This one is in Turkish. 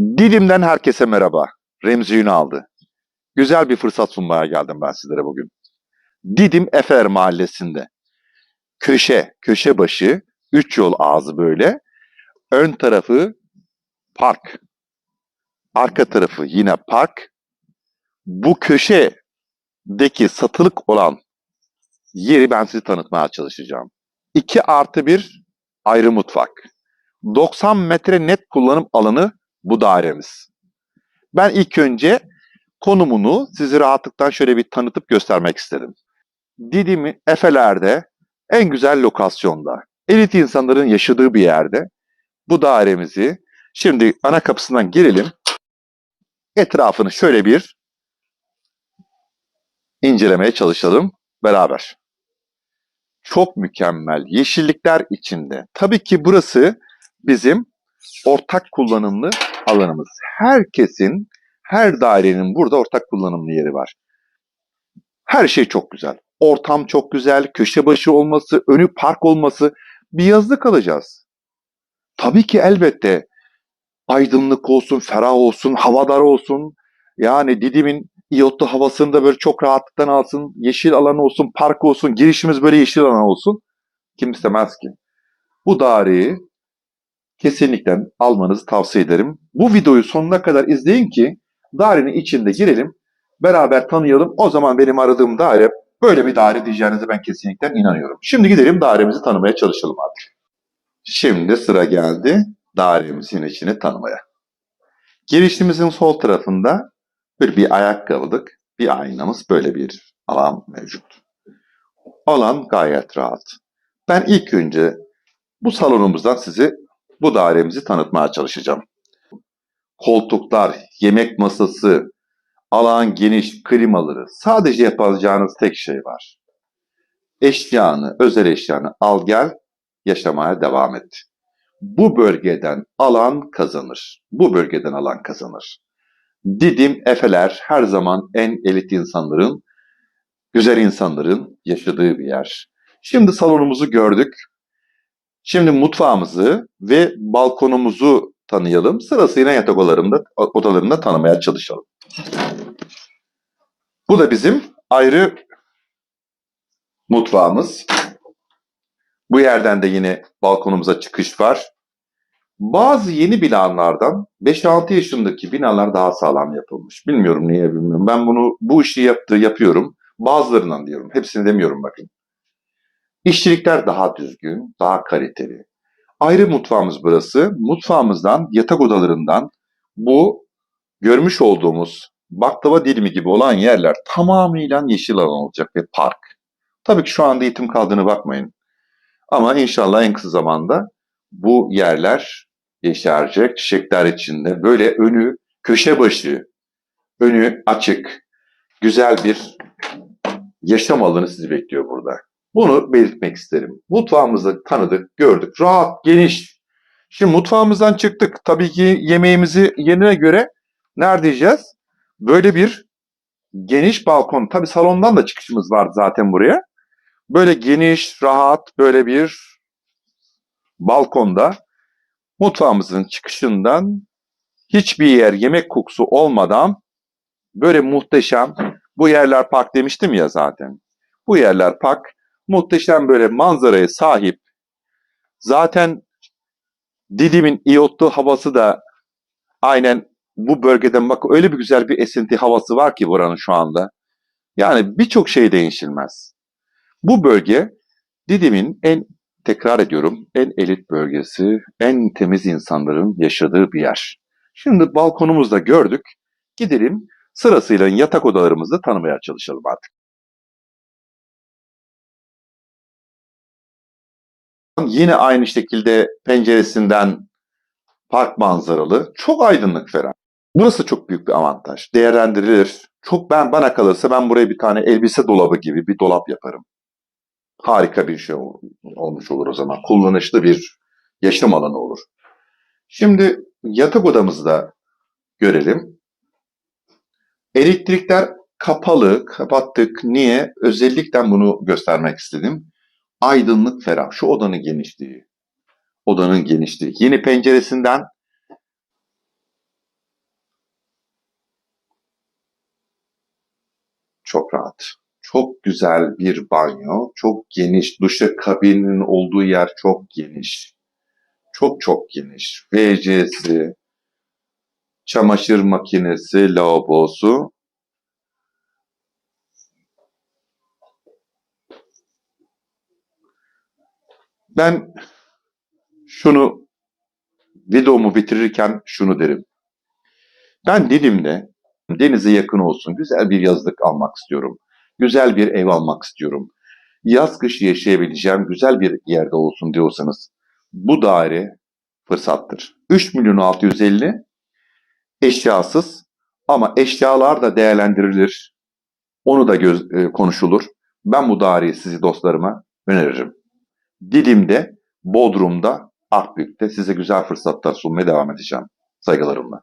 Didim'den herkese merhaba. Remzi Ünal'dı. Güzel bir fırsat sunmaya geldim ben sizlere bugün. Didim Efer Mahallesi'nde. Köşe, köşe başı, üç yol ağzı böyle. Ön tarafı park. Arka tarafı yine park. Bu köşedeki satılık olan yeri ben size tanıtmaya çalışacağım. 2 artı 1 ayrı mutfak. 90 metre net kullanım alanı bu dairemiz. Ben ilk önce konumunu sizi rahatlıktan şöyle bir tanıtıp göstermek istedim. Didim Efeler'de en güzel lokasyonda, elit insanların yaşadığı bir yerde bu dairemizi şimdi ana kapısından girelim. Etrafını şöyle bir incelemeye çalışalım beraber. Çok mükemmel yeşillikler içinde. Tabii ki burası bizim ortak kullanımlı alanımız. Herkesin, her dairenin burada ortak kullanımlı yeri var. Her şey çok güzel. Ortam çok güzel, köşe başı olması, önü park olması. Bir yazlık alacağız. Tabii ki elbette aydınlık olsun, ferah olsun, havadar olsun. Yani Didim'in iyotlu havasını da böyle çok rahatlıktan alsın. Yeşil alan olsun, park olsun, girişimiz böyle yeşil alan olsun. Kim istemez ki? Bu daireyi kesinlikle almanızı tavsiye ederim. Bu videoyu sonuna kadar izleyin ki dairenin içinde girelim, beraber tanıyalım. O zaman benim aradığım daire böyle bir daire diyeceğinize ben kesinlikle inanıyorum. Şimdi gidelim dairemizi tanımaya çalışalım artık. Şimdi sıra geldi dairemizin içini tanımaya. Girişimizin sol tarafında bir, bir ayakkabılık, bir aynamız böyle bir alan mevcut. Alan gayet rahat. Ben ilk önce bu salonumuzdan sizi bu dairemizi tanıtmaya çalışacağım. Koltuklar, yemek masası, alan geniş, klimaları. Sadece yapacağınız tek şey var. Eşyanı, özel eşyanı al gel, yaşamaya devam et. Bu bölgeden alan kazanır. Bu bölgeden alan kazanır. Didim Efeler her zaman en elit insanların, güzel insanların yaşadığı bir yer. Şimdi salonumuzu gördük. Şimdi mutfağımızı ve balkonumuzu tanıyalım. Sırasıyla yatak odalarında, odalarında tanımaya çalışalım. Bu da bizim ayrı mutfağımız. Bu yerden de yine balkonumuza çıkış var. Bazı yeni binalardan 5-6 yaşındaki binalar daha sağlam yapılmış. Bilmiyorum niye bilmiyorum. Ben bunu bu işi yaptığı yapıyorum. Bazılarından diyorum. Hepsini demiyorum bakın. İşçilikler daha düzgün, daha kaliteli. Ayrı mutfağımız burası. Mutfağımızdan, yatak odalarından bu görmüş olduğumuz baklava dilimi gibi olan yerler tamamıyla yeşil alan olacak ve park. Tabii ki şu anda eğitim kaldığını bakmayın. Ama inşallah en kısa zamanda bu yerler yeşerecek, çiçekler içinde böyle önü köşe başı, önü açık, güzel bir yaşam alanı sizi bekliyor burada. Bunu belirtmek isterim. Mutfağımızı tanıdık, gördük. Rahat, geniş. Şimdi mutfağımızdan çıktık. Tabii ki yemeğimizi yerine göre nerede yiyeceğiz? Böyle bir geniş balkon. Tabii salondan da çıkışımız var zaten buraya. Böyle geniş, rahat, böyle bir balkonda mutfağımızın çıkışından hiçbir yer yemek kokusu olmadan böyle muhteşem bu yerler park demiştim ya zaten. Bu yerler park muhteşem böyle manzaraya sahip. Zaten Didim'in iyotlu havası da aynen bu bölgeden bak öyle bir güzel bir esinti havası var ki buranın şu anda. Yani birçok şey değişilmez. Bu bölge Didim'in en tekrar ediyorum en elit bölgesi, en temiz insanların yaşadığı bir yer. Şimdi balkonumuzda gördük. Gidelim sırasıyla yatak odalarımızı tanımaya çalışalım artık. Yine aynı şekilde penceresinden park manzaralı, çok aydınlık ferah. Burası çok büyük bir avantaj. Değerlendirilir. Çok ben bana kalırsa ben buraya bir tane elbise dolabı gibi bir dolap yaparım. Harika bir şey ol- olmuş olur o zaman. Kullanışlı bir yaşam alanı olur. Şimdi yatak odamızı da görelim. Elektrikler kapalı, kapattık. Niye? Özellikle bunu göstermek istedim aydınlık ferah. Şu odanın genişliği. Odanın genişliği. Yeni penceresinden çok rahat. Çok güzel bir banyo. Çok geniş. Duşa kabinin olduğu yer çok geniş. Çok çok geniş. WC'si, çamaşır makinesi, lavabosu Ben şunu videomu bitirirken şunu derim. Ben Didim'de denize yakın olsun, güzel bir yazlık almak istiyorum. Güzel bir ev almak istiyorum. Yaz kış yaşayabileceğim güzel bir yerde olsun diyorsanız bu daire fırsattır. 3 milyon 650 eşyasız ama eşyalar da değerlendirilir. Onu da göz, e, konuşulur. Ben bu daireyi sizi dostlarıma öneririm. Didim'de, Bodrum'da, Akbük'te size güzel fırsatlar sunmaya devam edeceğim. Saygılarımla.